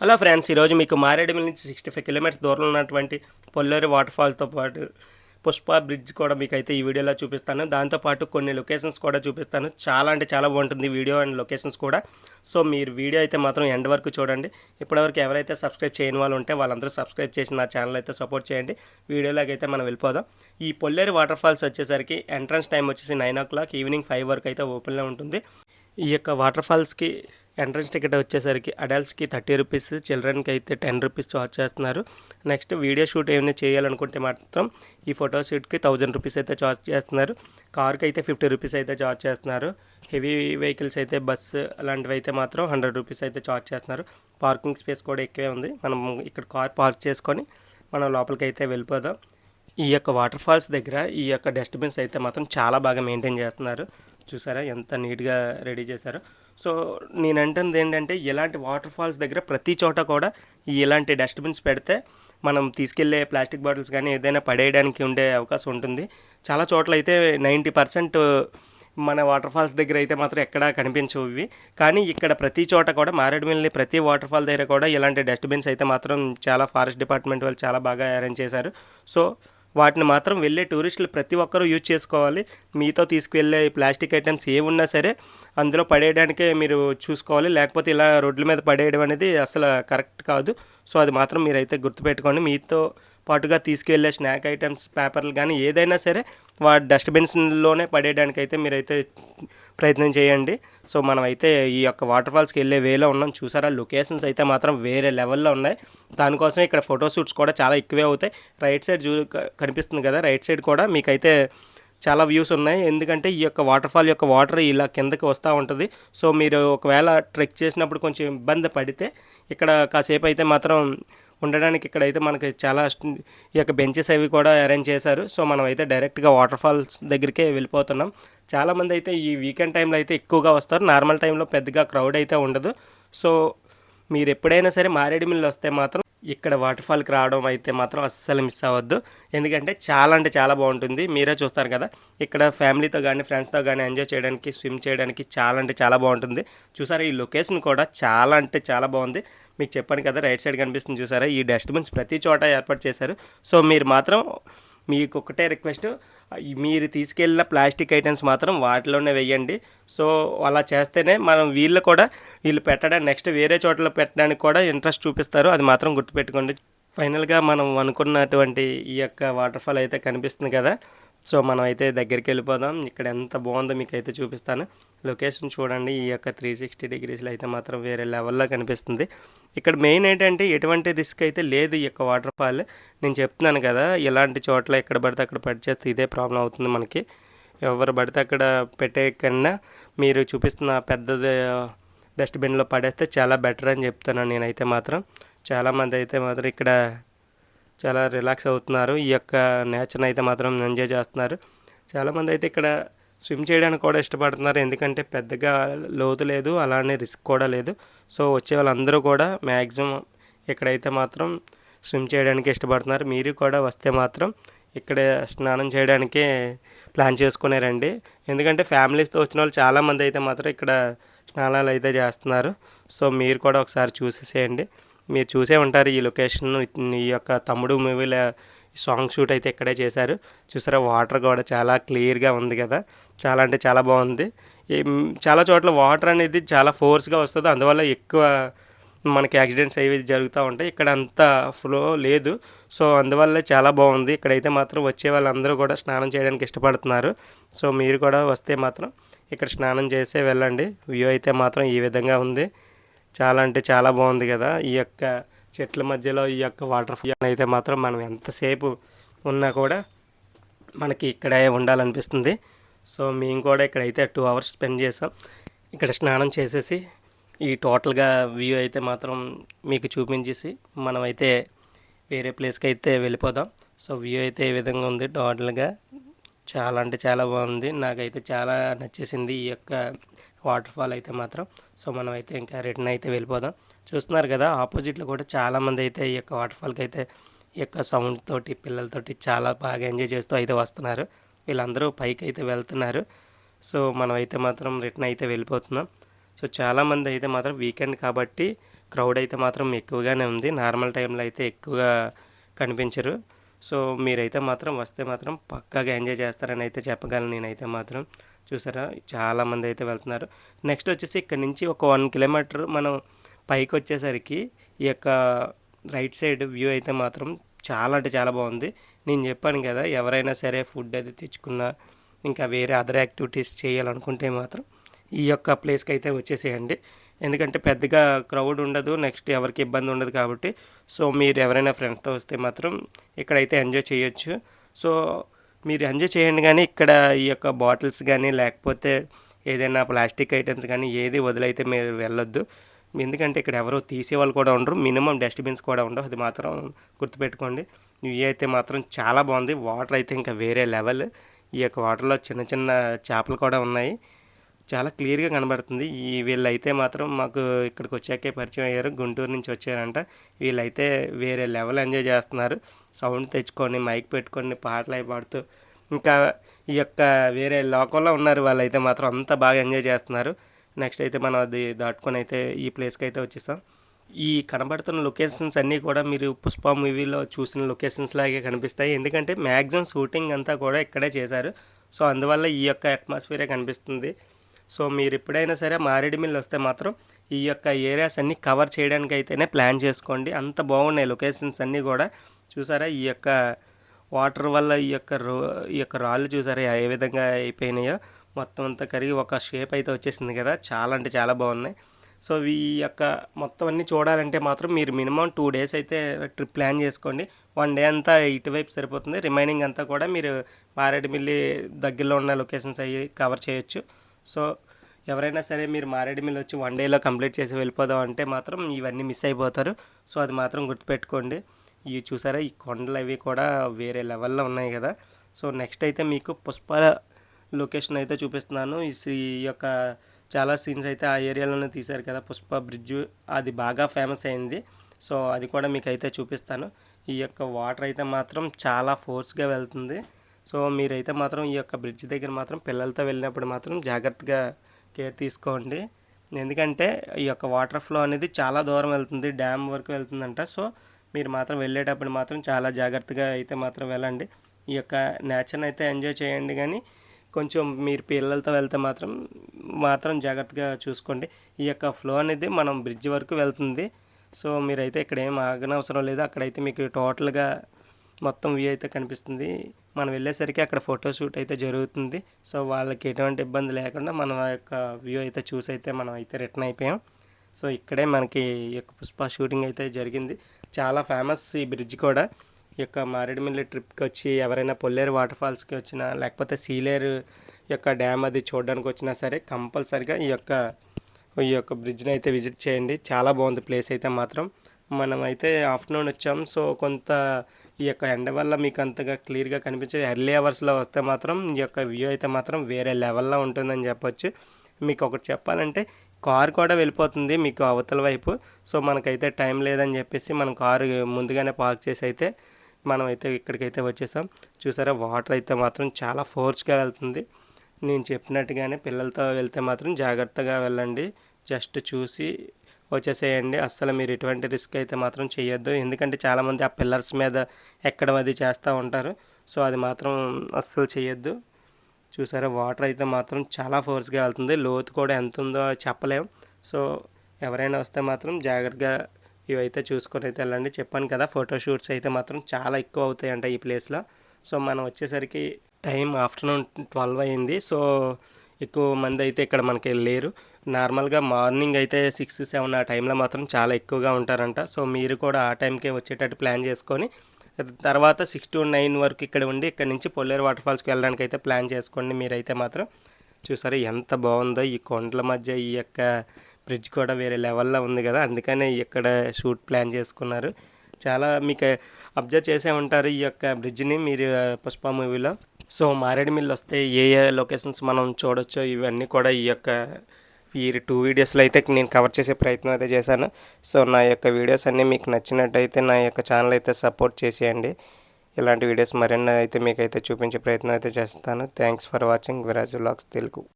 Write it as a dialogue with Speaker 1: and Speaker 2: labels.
Speaker 1: Hello friends ఈరోజు మీకు మారేడుమిల్ నుంచి సిక్స్టీ ఫైవ్ కిలోమీటర్స్ దూరంలో ఉన్నటువంటి పొల్లేరు వాటర్ ఫాల్తో పాటు పుష్ప బ్రిడ్జ్ కూడా మీకు అయితే ఈ వీడియోలో చూపిస్తాను. దాంతోపాటు కొన్ని లొకేషన్స్ కూడా చూపిస్తాను. చాలా అంటే చాలా బాగుంటుంది వీడియో అండ్ లొకేషన్స్ కూడా. సో మీరు వీడియో అయితే మాత్రం ఎండ్ వరకు చూడండి. ఇప్పటివరకు ఎవరైతే సబ్స్క్రైబ్ చేయని వాళ్ళు ఉంటే వాళ్ళందరూ సబ్స్క్రైబ్ చేసి నా ఛానల్ అయితే సపోర్ట్ చేయండి. వీడియోలోకి అయితే మనం వెళ్ళిపోదాం. ఈ పొల్లేరు వాటర్ ఫాల్స్ వచ్చేసరికి ఎంట్రన్స్ టైం వచ్చేసి nine o'clock evening five వరకు అయితే ఓపెన్లో ఉంటుంది. ఈ యొక్క వాటర్ ఫాల్స్కి ఎంట్రన్స్ టికెట్ వచ్చేసరికి అడల్ట్స్కి థర్టీ రూపీస్ చిల్డ్రన్కి అయితే టెన్ రూపీస్ చార్జ్ చేస్తున్నారు. నెక్స్ట్ వీడియో షూట్ ఏమైనా చేయాలనుకుంటే మాత్రం ఈ ఫోటో షూట్కి థౌజండ్ రూపీస్ అయితే చార్జ్ చేస్తున్నారు. కార్కి అయితే ఫిఫ్టీ రూపీస్ అయితే చార్జ్ చేస్తున్నారు. హెవీ వెహికల్స్ అయితే బస్సు అలాంటివి అయితే మాత్రం హండ్రెడ్ రూపీస్ అయితే చార్జ్ చేస్తున్నారు. పార్కింగ్ స్పేస్ కూడా ఎక్కువే ఉంది. మనం ఇక్కడ కార్ పార్క్ చేసుకొని మనం లోపలికి అయితే వెళ్ళిపోదాం. ఈ యొక్క వాటర్ ఫాల్స్ దగ్గర ఈ యొక్క డస్ట్బిన్స్ అయితే మాత్రం చాలా బాగా మెయింటైన్ చేస్తున్నారు. చూసారా? ఎంత నీట్గా రెడీ చేశారో. సో నేను అంటుంది ఏంటంటే ఇలాంటి వాటర్ ఫాల్స్ దగ్గర ప్రతి చోట కూడా ఇలాంటి డస్ట్బిన్స్ పెడితే మనం తీసుకెళ్ళే ప్లాస్టిక్ బాటిల్స్ కానీ ఏదైనా పడేయడానికి ఉండే అవకాశం ఉంటుంది. చాలా చోట్ల అయితే నైంటీ పర్సెంట్ మన వాటర్ ఫాల్స్ దగ్గర అయితే మాత్రం ఎక్కడా కనిపించవు ఇవి. కానీ ఇక్కడ ప్రతి చోట కూడా మారేడుమిల్లి ప్రతి వాటర్ ఫాల్ దగ్గర కూడా ఇలాంటి డస్ట్బిన్స్ అయితే మాత్రం చాలా ఫారెస్ట్ డిపార్ట్మెంట్ వాళ్ళు చాలా బాగా అరేంజ్ చేశారు. సో వాటిని మాత్రం వెళ్ళే టూరిస్టులు ప్రతి ఒక్కరూ యూజ్ చేసుకోవాలి. మీతో తీసుకువెళ్ళే ప్లాస్టిక్ ఐటమ్స్ ఏ ఉన్నా సరే అందులో పడేయడానికే మీరు చూసుకోవాలి. లేకపోతే ఇలా రోడ్ల మీద పడేయడం అనేది అసలు కరెక్ట్ కాదు. సో అది మాత్రం మీరైతే గుర్తుపెట్టుకోండి. మీతో పాటుగా తీసుకెళ్ళే స్నాక్ ఐటమ్స్ పేపర్లు కానీ ఏదైనా సరే వా డస్ట్బిన్స్లోనే పడేయడానికి అయితే మీరైతే ప్రయత్నం చేయండి. సో మనం అయితే ఈ యొక్క వాటర్ ఫాల్స్కి వెళ్ళే వేలో ఉన్నాం. చూసారా? లొకేషన్స్ అయితే మాత్రం వేరే లెవెల్లో ఉన్నాయి. దానికోసం ఇక్కడ ఫోటో షూట్స్ కూడా చాలా ఎక్కువే అవుతాయి. రైట్ సైడ్ చూ కనిపిస్తుంది కదా? రైట్ సైడ్ కూడా మీకైతే చాలా వ్యూస్ ఉన్నాయి. ఎందుకంటే ఈ యొక్క వాటర్ ఫాల్ యొక్క వాటర్ ఇలా కిందకి వస్తూ ఉంటుంది. సో మీరు ఒకవేళ ట్రెక్ చేసినప్పుడు కొంచెం ఇబ్బంది పడితే ఇక్కడ కాసేపు అయితే మాత్రం ఉండడానికి ఇక్కడైతే మనకి చాలా ఈ యొక్క బెంచెస్ అవి కూడా అరేంజ్ చేశారు. సో మనం అయితే డైరెక్ట్గా వాటర్ ఫాల్స్ దగ్గరికే వెళ్ళిపోతున్నాం. చాలామంది అయితే ఈ వీకెండ్ టైంలో అయితే ఎక్కువగా వస్తారు. నార్మల్ టైంలో పెద్దగా క్రౌడ్ అయితే ఉండదు. సో మీరు ఎప్పుడైనా సరే మారేడుమిల్లు వస్తే మాత్రం ఇక్కడ వాటర్ ఫాల్కి రావడం అయితే మాత్రం అస్సలు మిస్ అవ్వద్దు. ఎందుకంటే చాలా అంటే చాలా బాగుంటుంది. మీరే చూస్తారు కదా ఇక్కడ ఫ్యామిలీతో కానీ ఫ్రెండ్స్తో కానీ ఎంజాయ్ చేయడానికి స్విమ్ చేయడానికి చాలా అంటే చాలా బాగుంటుంది. చూసారా ఈ లొకేషన్ కూడా చాలా అంటే చాలా బాగుంది. మీకు చెప్పాను కదా రైట్ సైడ్ కనిపిస్తుంది చూసారా ఈ డస్ట్బిన్స్ ప్రతి చోట ఏర్పాటు చేశారు. సో మీరు మాత్రం మీకు ఒకటే రిక్వెస్ట్ మీరు తీసుకెళ్ళిన ప్లాస్టిక్ ఐటమ్స్ మాత్రం వాటిలోనే వేయండి. సో అలా చేస్తేనే మనం వీళ్ళు కూడా వీళ్ళు పెట్టడానికి నెక్స్ట్ వేరే చోట్ల పెట్టడానికి కూడా ఇంట్రెస్ట్ చూపిస్తారు. అది మాత్రం గుర్తుపెట్టుకోండి. ఫైనల్గా మనం అనుకున్నటువంటి ఈ యొక్క వాటర్ ఫాల్ అయితే కనిపిస్తుంది కదా. సో మనం అయితే దగ్గరికి వెళ్ళిపోదాం. ఇక్కడ ఎంత బాగుందో మీకు అయితే చూపిస్తాను. లొకేషన్ చూడండి. ఈ యొక్క త్రీ సిక్స్టీ డిగ్రీస్లో అయితే మాత్రం వేరే లెవెల్లో కనిపిస్తుంది. ఇక్కడ మెయిన్ ఏంటంటే ఎటువంటి రిస్క్ అయితే లేదు ఈ యొక్క వాటర్ ఫాల్. నేను చెప్తున్నాను కదా ఇలాంటి చోట్ల ఎక్కడ పడితే అక్కడ పడిచేస్తే ఇదే ప్రాబ్లం అవుతుంది మనకి. ఎవరు పడితే అక్కడ పెట్టే కన్నా మీరు చూపిస్తున్న పెద్దది డస్ట్బిన్లో పడేస్తే చాలా బెటర్ అని చెప్తాను నేనైతే మాత్రం. చాలామంది అయితే మాత్రం ఇక్కడ చాలా రిలాక్స్ అవుతున్నారు. ఈ యొక్క నేచర్ని అయితే మాత్రం ఎంజాయ్ చేస్తున్నారు. చాలామంది అయితే ఇక్కడ స్విమ్ చేయడానికి కూడా ఇష్టపడుతున్నారు. ఎందుకంటే పెద్దగా లోతు లేదు అలానే రిస్క్ కూడా లేదు. సో వచ్చే వాళ్ళందరూ కూడా మ్యాక్సిమం ఇక్కడైతే మాత్రం స్విమ్ చేయడానికి ఇష్టపడుతున్నారు మీరు కూడా వస్తే మాత్రం ఇక్కడ స్నానం చేయడానికే ప్లాన్ చేసుకునేరండి ఎందుకంటే ఫ్యామిలీస్తో వచ్చిన వాళ్ళు చాలామంది అయితే మాత్రం ఇక్కడ స్నానాలు అయితే చేస్తున్నారు. సో మీరు కూడా ఒకసారి చూసేసేయండి. మీరు చూసే ఉంటారు ఈ లొకేషన్ ఈ యొక్క తమ్ముడు మూవీలో సాంగ్ షూట్ అయితే ఇక్కడే చేశారు. చూసారా వాటర్ కూడా చాలా క్లియర్గా ఉంది కదా. చాలా అంటే చాలా బాగుంది. చాలా చోట్ల వాటర్ అనేది చాలా ఫోర్స్గా వస్తుంది. అందువల్ల ఎక్కువ మనకి యాక్సిడెంట్స్ అవి జరుగుతూ ఉంటాయి. ఇక్కడ అంత ఫ్లో లేదు. సో అందువల్ల చాలా బాగుంది. ఇక్కడైతే మాత్రం వచ్చే వాళ్ళందరూ కూడా స్నానం చేయడానికి ఇష్టపడుతున్నారు. సో మీరు కూడా వస్తే మాత్రం ఇక్కడ స్నానం చేసే వెళ్ళండి. వ్యూ అయితే మాత్రం ఈ విధంగా ఉంది. చాలా అంటే చాలా బాగుంది కదా. ఈ యొక్క చెట్ల మధ్యలో ఈ యొక్క వాటర్ ఫాల్ అయితే మాత్రం మనం ఎంతసేపు ఉన్నా కూడా మనకి ఇక్కడే ఉండాలనిపిస్తుంది. సో మేము కూడా ఇక్కడైతే టూ అవర్స్ స్పెండ్ చేసాం. ఇక్కడ స్నానం చేసేసి ఈ టోటల్గా వ్యూ అయితే మాత్రం మీకు చూపించేసి మనమైతే వేరే ప్లేస్కి అయితే వెళ్ళిపోదాం. సో వ్యూ అయితే ఈ విధంగా ఉంది? టోటల్గా చాలా అంటే చాలా బాగుంది. నాకైతే చాలా నచ్చేసింది ఈ యొక్క వాటర్ ఫాల్ అయితే మాత్రం. సో మనం అయితే ఇంకా రిటర్న్ అయితే వెళ్ళిపోదాం. చూస్తున్నారు కదా ఆపోజిట్లో కూడా చాలామంది అయితే ఈ యొక్క వాటర్ ఫాల్కి అయితే ఈ యొక్క సౌండ్ తోటి పిల్లలతోటి చాలా బాగా ఎంజాయ్ చేస్తూ అయితే వస్తున్నారు. వీళ్ళందరూ పైకి అయితే వెళ్తున్నారు. సో మనం అయితే మాత్రం రిటర్న్ అయితే వెళ్ళిపోతున్నాం. సో చాలామంది అయితే మాత్రం వీకెండ్ కాబట్టి క్రౌడ్ అయితే మాత్రం ఎక్కువగానే ఉంది. నార్మల్ టైంలో అయితే ఎక్కువగా కనిపించరు. సో మీరైతే మాత్రం వస్తే మాత్రం పక్కాగా ఎంజాయ్ చేస్తారని అయితే చెప్పగలను నేనైతే మాత్రం. చూసారా? చాలామంది అయితే వెళ్తున్నారు. నెక్స్ట్ వచ్చేసి ఇక్కడ నుంచి ఒక వన్ కిలోమీటర్ మనం పైకి వచ్చేసరికి ఈ యొక్క రైట్ సైడ్ వ్యూ అయితే మాత్రం చాలా అంటే చాలా బాగుంది. నేను చెప్పాను కదా ఎవరైనా సరే ఫుడ్ అది తెచ్చుకున్నా ఇంకా వేరే అదర్ యాక్టివిటీస్ చేయాలనుకుంటే మాత్రం ఈ యొక్క ప్లేస్కి అయితే వచ్చేసేయండి. ఎందుకంటే పెద్దగా క్రౌడ్ ఉండదు నెక్స్ట్ ఎవరికి ఇబ్బంది ఉండదు కాబట్టి. సో మీరు ఎవరైనా ఫ్రెండ్స్తో వస్తే మాత్రం ఇక్కడైతే ఎంజాయ్ చేయొచ్చు. సో మీరు ఎంజాయ్ చేయండి కానీ ఇక్కడ ఈ యొక్క బాటిల్స్ కానీ లేకపోతే ఏదైనా ప్లాస్టిక్ ఐటమ్స్ కానీ ఏది వదిలైతే మీరు వెళ్ళొద్దు. ఎందుకంటే ఇక్కడ ఎవరో తీసేవాళ్ళు కూడా ఉండరు. మినిమం డస్ట్బిన్స్ కూడా ఉండవు. అది మాత్రం గుర్తుపెట్టుకోండి. ఇవి అయితే మాత్రం చాలా బాగుంది. వాటర్ అయితే ఇంకా వేరే లెవెల్. ఈ యొక్క వాటర్లో చిన్న చిన్న చేపలు కూడా ఉన్నాయి. చాలా క్లియర్గా కనబడుతుంది. ఈ వీళ్ళైతే మాత్రం మాకు ఇక్కడికి వచ్చాకే పరిచయం అయ్యారు. గుంటూరు నుంచి వచ్చారంట. వీళ్ళైతే వేరే లెవెల్ ఎంజాయ్ చేస్తున్నారు. సౌండ్ తెచ్చుకొని మైక్ పెట్టుకొని పాటలు అవి పాడుతూ ఇంకా ఈ యొక్క వేరే లోకంలో ఉన్నారు. వాళ్ళైతే మాత్రం అంత బాగా ఎంజాయ్ చేస్తున్నారు. నెక్స్ట్ అయితే మనం అది దాటుకొని అయితే ఈ ప్లేస్కి అయితే వచ్చేసాం. ఈ కనబడుతున్న లొకేషన్స్ అన్నీ కూడా మీరు పుష్ప మూవీలో చూసిన లొకేషన్స్ లాగే కనిపిస్తాయి. ఎందుకంటే మ్యాక్సిమం షూటింగ్ అంతా కూడా ఇక్కడే చేశారు. సో అందువల్ల ఈ యొక్క అట్మాస్ఫియరే కనిపిస్తుంది. సో మీరు ఎప్పుడైనా సరే మారేడుమిల్లి వస్తే మాత్రం ఈ యొక్క ఏరియాస్ అన్నీ కవర్ చేయడానికి అయితేనే ప్లాన్ చేసుకోండి. అంత బాగున్నాయి లొకేషన్స్ అన్నీ కూడా. చూసారా? ఈ యొక్క వాటర్ వల్ల ఈ యొక్క రో ఈ యొక్క రాళ్ళు చూసారా? ఏ విధంగా అయిపోయినాయో? మొత్తం అంతా కరిగి ఒక షేప్ అయితే వచ్చేసింది కదా. చాలా అంటే చాలా బాగున్నాయి. సో ఈ యొక్క మొత్తం అన్నీ చూడాలంటే మాత్రం మీరు మినిమం టూ డేస్ అయితే ట్రిప్ ప్లాన్ చేసుకోండి. వన్ డే అంతా ఇటువైపు సరిపోతుంది. రిమైనింగ్ అంతా కూడా మీరు మారేడుమిల్లి దగ్గరలో ఉన్న లొకేషన్స్ అవి కవర్ చేయొచ్చు. సో ఎవరైనా సరే మీరు మారేడుమిల్లి వచ్చి వన్ డేలో కంప్లీట్ చేసి వెళ్ళిపోదాం అంటే మాత్రం ఇవన్నీ మిస్ అయిపోతారు. సో అది మాత్రం గుర్తుపెట్టుకోండి. ఇవి చూసారా ఈ కొండలు అవి కూడా వేరే లెవెల్లో ఉన్నాయి కదా. సో నెక్స్ట్ అయితే మీకు పుష్ప లొకేషన్ అయితే చూపిస్తున్నాను. ఈ శ్రీ యొక్క చాలా సీన్స్ అయితే ఆ ఏరియాలోనే తీశారు కదా. పుష్ప బ్రిడ్జ్ అది బాగా ఫేమస్ అయింది. సో అది కూడా మీకు అయితే చూపిస్తాను. ఈ యొక్క వాటర్ అయితే మాత్రం చాలా ఫోర్స్గా వెళ్తుంది. సో మీరైతే మాత్రం ఈ యొక్క బ్రిడ్జ్ దగ్గర మాత్రం పిల్లలతో వెళ్ళినప్పుడు మాత్రం జాగ్రత్తగా కేర్ తీసుకోండి. ఎందుకంటే ఈ యొక్క వాటర్ ఫ్లో అనేది చాలా దూరం వెళ్తుంది. డ్యామ్ వరకు వెళ్తుందంట. సో మీరు మాత్రం వెళ్ళేటప్పుడు మాత్రం చాలా జాగ్రత్తగా అయితే మాత్రం వెళ్ళండి. ఈ యొక్క నేచర్ని అయితే ఎంజాయ్ చేయండి. కానీ కొంచెం మీరు పిల్లలతో వెళ్తే మాత్రం మాత్రం జాగ్రత్తగా చూసుకోండి. ఈ యొక్క ఫ్లో అనేది మనం బ్రిడ్జ్ వరకు వెళ్తుంది. సో మీరైతే ఇక్కడ ఏం ఆగనవసరం లేదు. అక్కడైతే మీకు టోటల్గా మొత్తం వ్యూ అయితే కనిపిస్తుంది. మనం వెళ్ళేసరికి అక్కడ ఫోటోషూట్ అయితే జరుగుతుంది. సో వాళ్ళకి ఎటువంటి ఇబ్బంది లేకుండా మనం యొక్క వ్యూ అయితే చూసి అయితే మనం అయితే రిటర్న్ అయిపోయాం. సో ఇక్కడే మనకి ఈ యొక్క పుష్ప షూటింగ్ అయితే జరిగింది. చాలా ఫేమస్ ఈ బ్రిడ్జ్ కూడా. ఈ యొక్క మారేడుమిల్లి ట్రిప్కి వచ్చి ఎవరైనా పొల్లేరు వాటర్ ఫాల్స్కి వచ్చినా లేకపోతే సీలేరు యొక్క డ్యామ్ అది చూడడానికి వచ్చినా సరే కంపల్సరిగా ఈ యొక్క ఈ యొక్క బ్రిడ్జ్ని అయితే విజిట్ చేయండి. చాలా బాగుంది ప్లేస్ అయితే మాత్రం. మనం అయితే ఆఫ్టర్నూన్ వచ్చాం. సో కొంత ఈ యొక్క ఎండ వల్ల మీకు అంతగా క్లియర్గా కనిపించే ఎర్లీ అవర్స్లో వస్తే మాత్రం ఈ యొక్క వ్యూ అయితే మాత్రం వేరే లెవెల్లో ఉంటుందని చెప్పొచ్చు. మీకు ఒకటి చెప్పాలంటే కారు కూడా వెళ్ళిపోతుంది మీకు అవతల వైపు. సో మనకైతే టైం లేదని చెప్పేసి మనం కారు ముందుగానే పార్క్ చేసి అయితే మనమైతే ఇక్కడికైతే వచ్చేసాం. చూసారా? వాటర్ అయితే మాత్రం చాలా ఫోర్స్గా వెళ్తుంది. నేను చెప్పినట్టుగానే పిల్లలతో వెళ్తే మాత్రం జాగ్రత్తగా వెళ్ళండి. జస్ట్ చూసి వచ్చేసేయండి. అస్సలు మీరు ఎటువంటి రిస్క్ అయితే మాత్రం చేయొద్దు. ఎందుకంటే చాలామంది ఆ పిల్లర్స్ మీద ఎక్కడం అది చేస్తూ ఉంటారు. సో అది మాత్రం అస్సలు చేయొద్దు. చూసారా? వాటర్ అయితే మాత్రం చాలా ఫోర్స్గా వెళ్తుంది. లోతు కూడా ఎంత ఉందో చెప్పలేం. సో ఎవరైనా వస్తే మాత్రం జాగ్రత్తగా ఇవైతే చూసుకొని అయితే వెళ్ళండి. చెప్పాను కదా ఫోటోషూట్స్ అయితే మాత్రం చాలా ఎక్కువ అవుతాయంట ఈ ప్లేస్లో సో మనం వచ్చేసరికి టైం ఆఫ్టర్నూన్ ట్వెల్వ్ అయింది. సో ఎక్కువ మంది అయితే ఇక్కడ మనకి లేరు. నార్మల్గా మార్నింగ్ అయితే సిక్స్ సెవెన్ ఆ టైంలో మాత్రం చాలా ఎక్కువగా ఉంటారంట. సో మీరు కూడా ఆ టైంకే వచ్చేటట్టు ప్లాన్ చేసుకొని తర్వాత సిక్స్ టు నైన్ వరకు ఇక్కడ ఉండి ఇక్కడ నుంచి పొల్లేరు వాటర్ ఫాల్స్కి వెళ్ళడానికి అయితే ప్లాన్ చేసుకోండి. మీరైతే మాత్రం చూసారా ఎంత బాగుందో ఈ కొండల మధ్య ఈ యొక్క బ్రిడ్జ్ కూడా వేరే లెవెల్లో ఉంది కదా అందుకనే ఇక్కడ షూట్ ప్లాన్ చేసుకున్నారు. చాలా మీకు అబ్జర్వ్ చేసే ఉంటారు ఈ యొక్క బ్రిడ్జ్ని మీరు పుష్ప మూవీలో. సో మారేడుమిల్లి వస్తే ఏ ఏ లొకేషన్స్ మనం చూడొచ్చో ఇవన్నీ కూడా ఈ యొక్క ఈ టూ వీడియోస్లో అయితే నేను కవర్ చేసే ప్రయత్నం అయితే చేశాను. సో నా యొక్క వీడియోస్ అన్నీ మీకు నచ్చినట్టయితే నా యొక్క ఛానల్ అయితే సపోర్ట్ చేసేయండి. ఇలాంటి వీడియోస్ మరెన్నో అయితే మీకు అయితే చూపించే ప్రయత్నం అయితే చేస్తాను. Thanks for watching. Viraj vlogs Telugu.